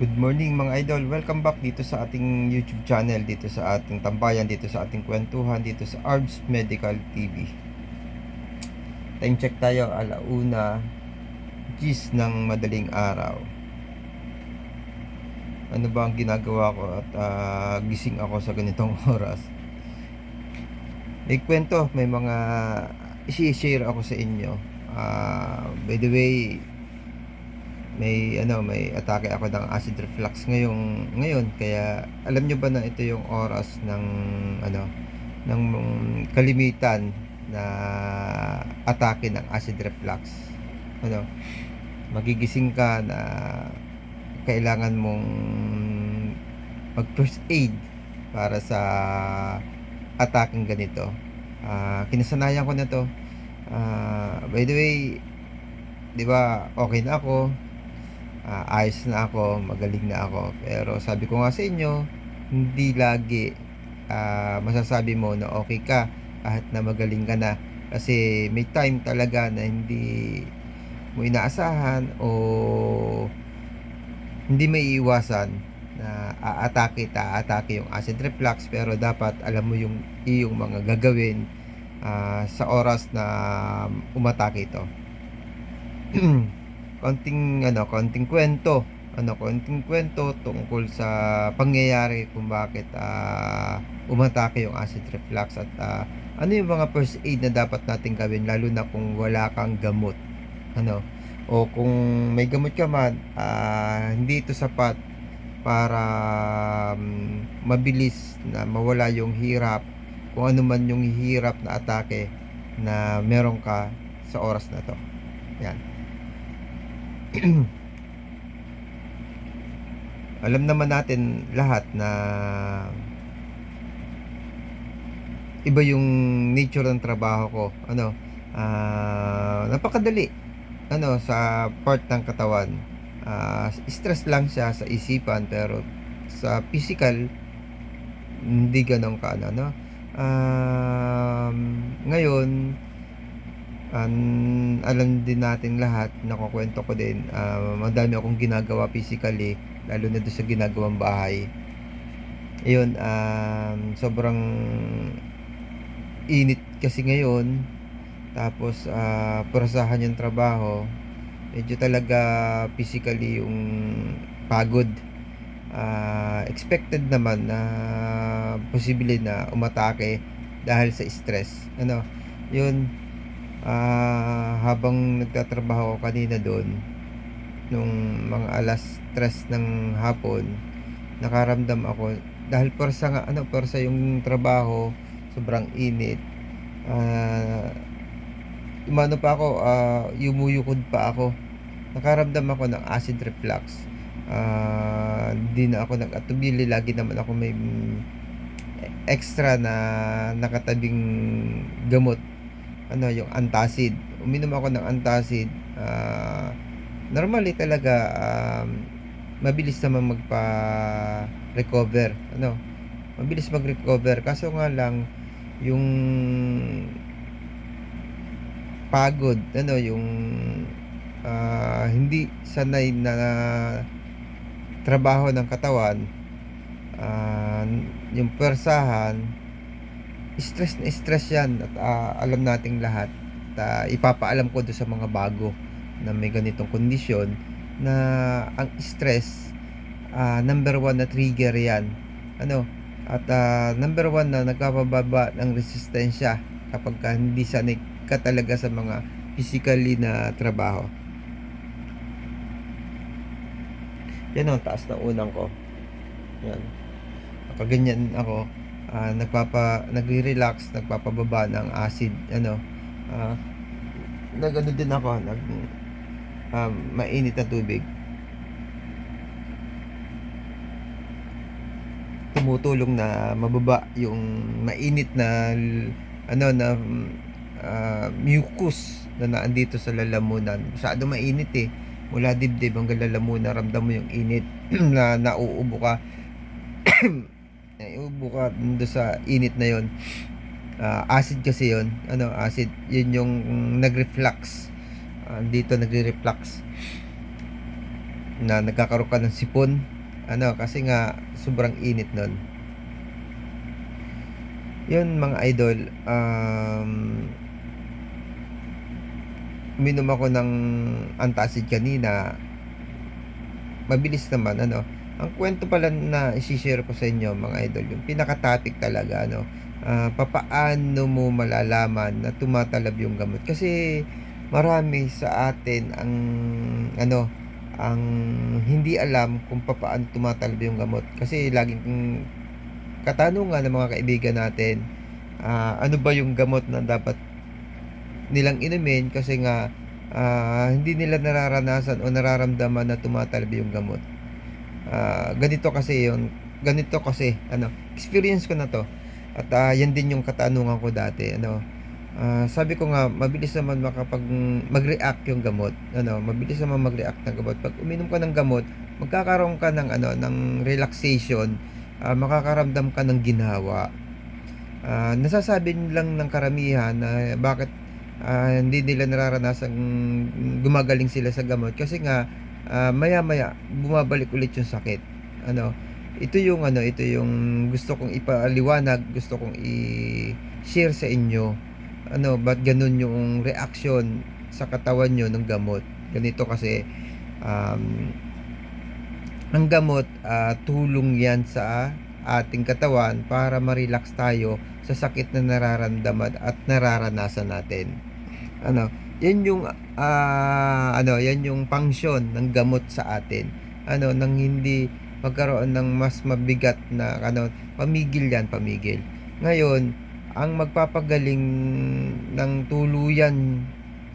Good morning mga idol. Welcome back dito sa ating YouTube channel, dito sa ating tambayan, dito sa ating kwentuhan, dito sa Arbs Medical TV. Time check tayo, alauna, gis ng madaling araw. Ano ba ang ginagawa ko at ah, gising ako sa ganitong oras? May kwento, may mga i-share ako sa inyo. Ah, by the way, may ano may atake ako ng acid reflux ngayong ngayon. Kaya alam nyo ba na ito yung oras ng ano ng kalimitan na atake ng acid reflux? Ano magigising ka na kailangan mong mag first aid para sa ataking ganito. Ah, kinasanayan ko na to. Ah, by the way di ba okay na ako ah, ayos na ako, magaling na ako. Pero sabi ko nga sa inyo, hindi lagi ah, masasabi mo na okay ka kahit na magaling ka na. Kasi may time talaga na hindi mo inaasahan o hindi may iwasan na aatake, aatake yung acid reflux pero dapat alam mo yung iyong mga gagawin ah, sa oras na umatake ito. konting ano, konting kwento. Ano, konting kwento tungkol sa pangyayari kung bakit ah, umatake yung acid reflux at ah, ano yung mga first aid na dapat natin gawin lalo na kung wala kang gamot. Ano? O kung may gamot ka man, ah, hindi ito sapat para mm, mabilis na mawala yung hirap kung ano man yung hirap na atake na meron ka sa oras na to. Yan. alam naman natin lahat na iba yung nature ng trabaho ko. Ano, ah, napakadali. Ano, sa part ng katawan. Ah, stress lang siya sa isipan pero sa physical hindi ganun ka ano, no? Um, ngayon, an alam din natin lahat, nakukwento ko din, ah, madami akong ginagawa physically, lalo na doon sa ginagawang bahay. Ayun, um, sobrang init kasi ngayon, tapos ah, purasahan yung trabaho, medyo talaga physically yung pagod. Ah, expected naman na posible na umatake dahil sa stress. Ano, yun, ah, habang nagtatrabaho ako kanina doon, nung mga alas 3 ng hapon, nakaramdam ako, dahil persa nga, ano, persa yung trabaho, sobrang init, ah, umano pa ako, ah, yumuyukod pa ako, nakaramdam ako ng acid reflux. Hindi na ako nag-atubili, lagi naman ako may mm, extra na nakatabing gamot ano yung antacid. Uminom ako ng antacid. Ah, normally talaga um, mabilis naman magpa recover ano. Mabilis mag recover kaso nga lang yung pagod ano yung ah, hindi sanay na trabaho ng katawan ah, yung persahan stress na stress yan at ah, alam nating lahat at ah, ipapaalam ko do sa mga bago na may ganitong kondisyon na ang stress ah, number one na trigger yan. Ano? At ah, number one na nagpapababa ng resistensya kapag ka hindi sanay ka talaga sa mga physically na trabaho. Yan o taas na unang ko. Yan. Nakaganyan ako ah, nagpapa nagre-relax, nagpapababa ng acid ano ah nagano din ako nag um, mainit na tubig. Tumutulong na mababa yung mainit na ano na ah, mucus na naandito sa lalamunan. Masyado mainit eh. Mula dibdib hanggang lalamunan ramdam mo yung init na nauubo ka Iubo ka doon sa init na yon. Ah, acid kasi yon. Ano, acid. Yun yung nag-reflux. Ah, dito nagre-reflux. na nagkakaroon ka ng sipon. Ano, kasi nga sobrang init nun. Yun mga idol, um, uminom ako ng antacid kanina. Mabilis naman ano. Ang kwento pala na isi-share ko sa inyo mga idol, yung pinaka-topic talaga ano, ah, papaano mo malalaman na tumatalab yung gamot. Kasi marami sa atin ang ano, ang hindi alam kung papaano tumatalab yung gamot. Kasi laging katanungan ng mga kaibigan natin, ah, ano ba yung gamot na dapat nilang inumin kasi nga ah, hindi nila nararanasan o nararamdaman na tumatalab yung gamot. Ah, ganito kasi yun, ganito kasi ano, experience ko na to. At ah, yan din yung katanungan ko dati, ano. Ah, sabi ko nga mabilis naman makapag mag-react yung gamot. Ano, mabilis naman mag-react ng gamot. Pag uminom ka ng gamot, magkakaroon ka ng ano, ng relaxation, ah, makakaramdam ka ng ginhawa. Ah, nasasabi lang ng karamihan na bakit ah, hindi nila nararanasang gumagaling sila sa gamot kasi nga ah, maya-maya bumabalik ulit yung sakit. Ano, ito yung ano, ito yung gusto kong ipaliwanag, gusto kong i-share sa inyo. Ano, ba't ganun yung reaksyon sa katawan nyo ng gamot. Ganito kasi um, ang gamot ah, tulong yan sa ating katawan para ma-relax tayo sa sakit na nararamdaman at nararanasan natin. Ano, yan yung ah, ano, yan yung function ng gamot sa atin. Ano, nang hindi magkaroon ng mas mabigat na ano, pamigil yan, pamigil. Ngayon, ang magpapagaling ng tuluyan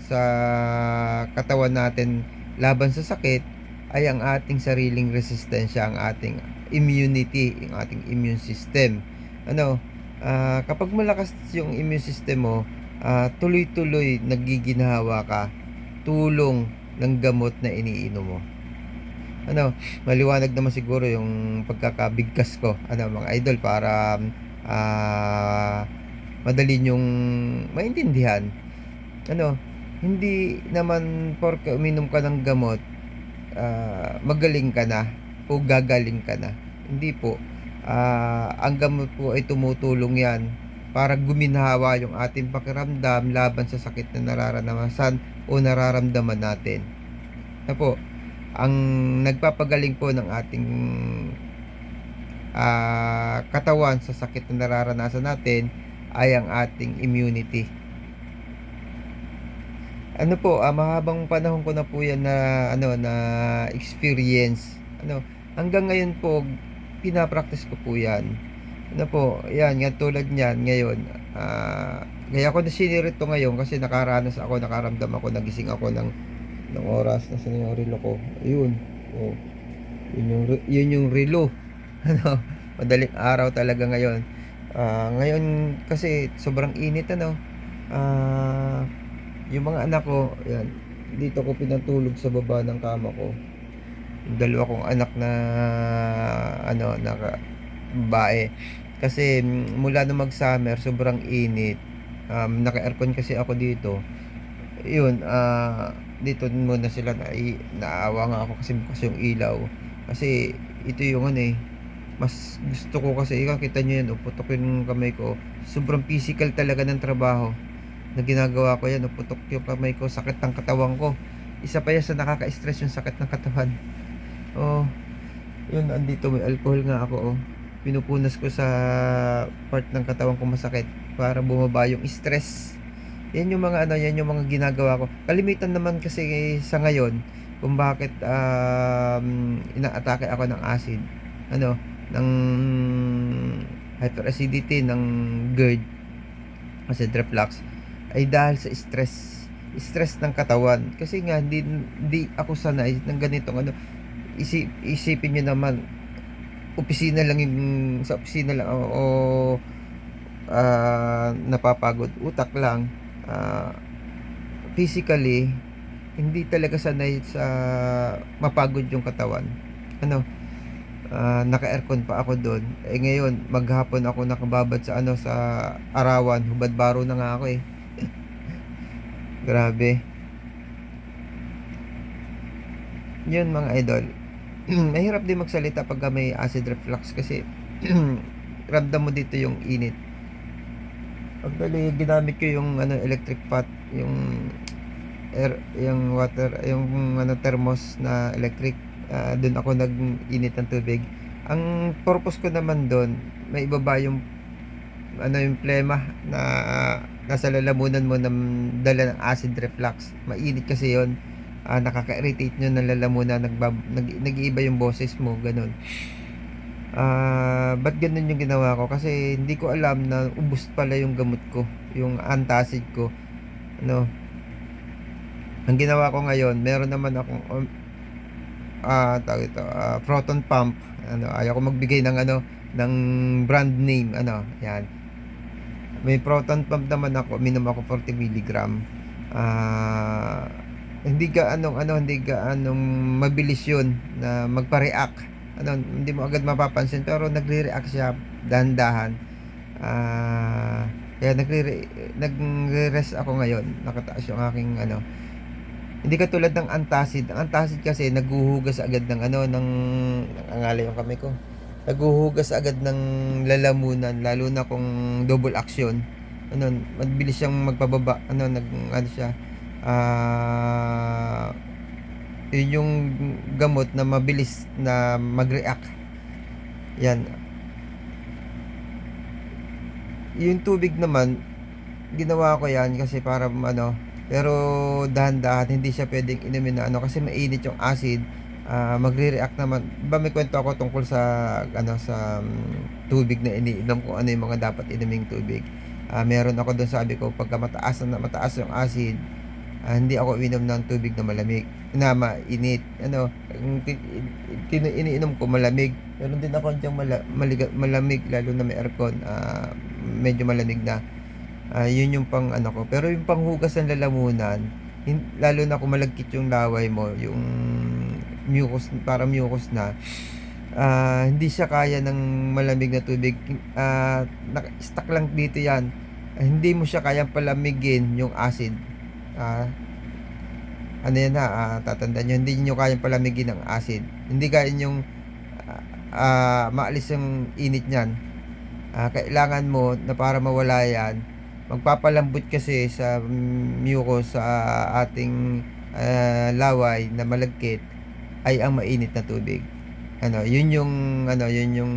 sa katawan natin laban sa sakit ay ang ating sariling resistensya, ang ating immunity, ang ating immune system. Ano, ah, kapag malakas yung immune system mo, ah, tuloy-tuloy nagiginhawa ka tulong ng gamot na iniinom mo. Ano, maliwanag naman siguro yung pagkakabigkas ko, ano mga idol para ah, madali yung maintindihan. Ano, hindi naman porke uminom ka ng gamot, ah, magaling ka na o gagaling ka na. Hindi po. Ah, ang gamot po ay tumutulong yan para guminhawa yung ating pakiramdam laban sa sakit na nararanasan o nararamdaman natin. Ano po, ang nagpapagaling po ng ating ah, katawan sa sakit na nararanasan natin ay ang ating immunity. Ano po, ah, mahabang panahon ko na po yan na ano na experience. Ano, hanggang ngayon po pinapractice ko po yan. Ano po, yan, nga tulad niyan ngayon. Ah, kaya ako na sinirito ngayon kasi nakaranas ako, nakaramdam ako, nagising ako ng ng oras na sa yung relo ko. Ayun. Oh. Yun yung yun yung relo. Ano, madaling araw talaga ngayon. Ah, ngayon kasi sobrang init ano. Ah, yung mga anak ko, yan, dito ko pinatulog sa baba ng kama ko. Yung dalawa kong anak na ano, naka babae. Kasi mula nung mag-summer, sobrang init. Um, naka-aircon kasi ako dito. Yun, ah, dito muna sila na naawa nga ako kasi bukas yung ilaw. Kasi ito yung ano eh, mas gusto ko kasi ikaw kita nyo yan, uputok yung kamay ko. Sobrang physical talaga ng trabaho na ginagawa ko yan, uputok yung kamay ko, sakit ng katawan ko. Isa pa yan sa nakaka-stress yung sakit ng katawan. Oh, yun, andito may alcohol nga ako oh. Pinupunas ko sa part ng katawan ko masakit para bumaba yung stress. Yan yung mga ano, yan yung mga ginagawa ko. Kalimitan naman kasi sa ngayon kung bakit um, inaatake ako ng acid. Ano, ng hyperacidity ng GERD acid reflux ay dahil sa stress stress ng katawan kasi nga hindi, hindi ako sanay ng ganitong ano isip, isipin nyo naman opisina lang yung sa opisina lang o, o ah, napapagod utak lang ah, physically hindi talaga sanay sa mapagod yung katawan ano ah, naka-aircon pa ako doon. Eh ngayon, maghapon ako nakababad sa ano sa arawan, hubad baro na nga ako eh. Grabe. Yun mga idol. mahirap din magsalita pagka may acid reflux kasi ramdam mo dito yung init. Actually, ginamit ko yung ano electric pot, yung air, yung water, yung ano thermos na electric. Ah, doon ako nag-init ng tubig. Ang purpose ko naman doon, may ibaba yung ano yung plema na nasa lalamunan mo na dala ng acid reflux. Mainit kasi yon ah, nakaka-irritate nyo ng lalamunan, nagbab, nag, nag-iiba yung boses mo, ganun. Ah, ba't ganun yung ginawa ko? Kasi hindi ko alam na ubos pala yung gamot ko, yung antacid ko. Ano? Ang ginawa ko ngayon, meron naman akong um, ah, tawag ito, ah, proton pump. Ano, ayaw ko magbigay ng ano, ng brand name, ano, yan. May proton pump naman ako, minum ako 40 mg. Ah, hindi ka anong ano, hindi ka anong mabilis 'yun na magpa-react. Ano, hindi mo agad mapapansin pero nagre-react siya dahan-dahan. Ah, kaya nagre nagre-rest ako ngayon. Nakataas yung aking ano. Hindi katulad ng antacid. Ang antacid kasi naghuhugas agad ng ano ng nangangalay yung kamay ko. Naghuhugas agad ng lalamunan lalo na kung double action. Ano, mabilis siyang magpababa. Ano, nag ano siya. Ah, yun yung gamot na mabilis na mag-react. Yan. Yung tubig naman, ginawa ko yan kasi para ano, pero dahan-dahan hindi siya pwedeng inumin na ano kasi mainit yung acid. Ah, magre-react naman. Ba may kwento ako tungkol sa ano sa mm, tubig na iniinom ko ano yung mga dapat inuming tubig. Ah, meron ako doon sabi ko pagka mataas na mataas yung acid, ah, hindi ako inom ng tubig na malamig, na mainit. Ano, iniinom ko malamig. Meron din ako diyang mala, malamig lalo na may aircon, ah, medyo malamig na. Ah, yun yung pang ano ko. Pero yung panghugas ng lalamunan, hin- lalo na kung malagkit yung laway mo, yung mucus, para mucus na, ah, hindi siya kaya ng malamig na tubig. Ah, naka- stuck lang dito yan. Ah, hindi mo siya kayang palamigin yung acid. Ah, ano yan ha, ah, tatandaan nyo, hindi nyo kayang palamigin ang acid. Hindi kaya yung ah, ah, maalis yung init niyan. Ah, kailangan mo na para mawala yan, magpapalambot kasi sa mucus sa ating ah, laway na malagkit ay ang mainit na tubig. Ano, yun yung ano, yun yung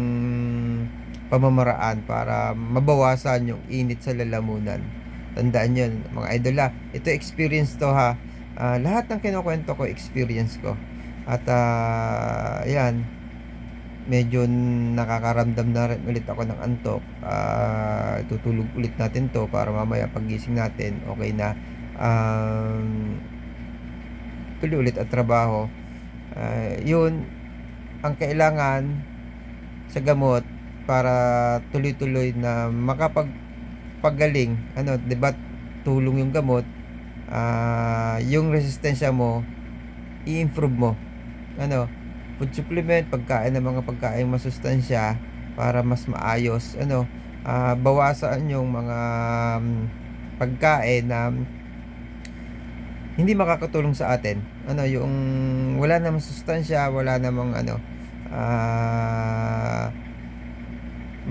pamamaraan para mabawasan yung init sa lalamunan. Tandaan yun, mga idol ha. Ito experience to ha. Ah, lahat ng kinukwento ko, experience ko. At ah, yan, medyo nakakaramdam na rin ulit ako ng antok. Ah, tutulog ulit natin to para mamaya pagising natin, okay na. Um, tuloy ulit at trabaho. Ah, yun, ang kailangan sa gamot para tuloy-tuloy na makapagpagaling, ano, 'di ba? Tulong yung gamot, ah, yung resistensya mo i-improve mo. Ano, food supplement, pagkain ng mga pagkain masustansya para mas maayos, ano, ah, bawasan yung mga mm, pagkain na hindi makakatulong sa atin. Ano, yung wala namang sustansya, wala namang ano, ah,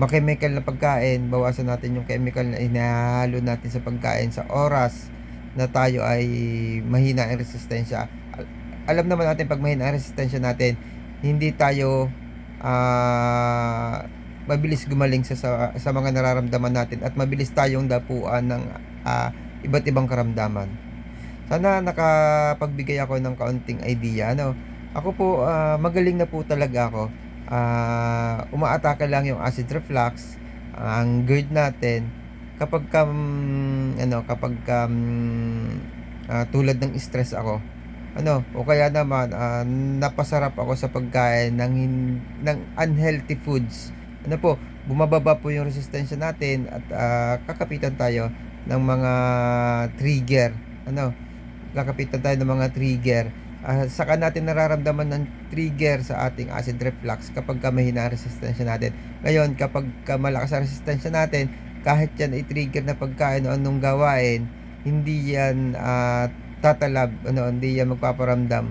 ma-chemical na pagkain, bawasan natin yung chemical na inahalo natin sa pagkain sa oras na tayo ay mahina ang resistensya. Al- Alam naman natin pag mahina ang resistensya natin, hindi tayo ah, mabilis gumaling sa, sa sa mga nararamdaman natin at mabilis tayong dapuan ng ah, iba't ibang karamdaman. Sana nakapagbigay ako ng kaunting idea, ano. Ako po, ah, magaling na po talaga ako. Ah, umaatake lang yung acid reflux. Ang GERD natin, kapag ka, mm, ano, kapag ka, mm, ah, tulad ng stress ako, ano, o kaya naman, ah, napasarap ako sa pagkain ng, ng unhealthy foods. Ano po, bumababa po yung resistensya natin at ah, kakapitan tayo ng mga trigger. Ano, kakapitan tayo ng mga trigger. Ah, saka natin nararamdaman ng trigger sa ating acid reflux kapag ka mahina ang resistensya natin. Ngayon, kapag ka malakas ang resistensya natin, kahit yan ay trigger na pagkain o anong gawain, hindi yan ah, tatalab, ano, hindi yan magpaparamdam.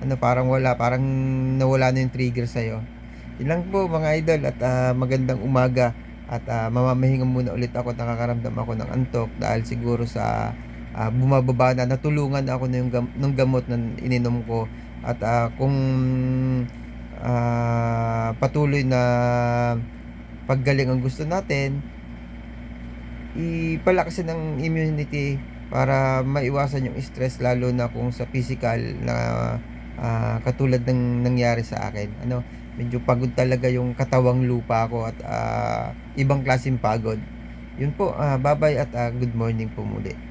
ano, parang wala, parang nawala na yung trigger sa'yo. Yun lang po mga idol at, ah, magandang umaga at, ah, mamamahinga muna ulit ako nakakaramdam ako ng antok dahil siguro sa, ah, bumababa na, natulungan ako yung gam nung gamot na ininom ko at, ah, kung, ah, patuloy na paggaling ang gusto natin, ipalakasin ng immunity para maiwasan yung stress lalo na kung sa physical na, ah, katulad ng nangyari sa akin. Ano, medyo pagod talaga yung katawang lupa ko at, ah, ibang klaseng pagod. Yun po, ah, ba-bye at, ah, good morning po muli.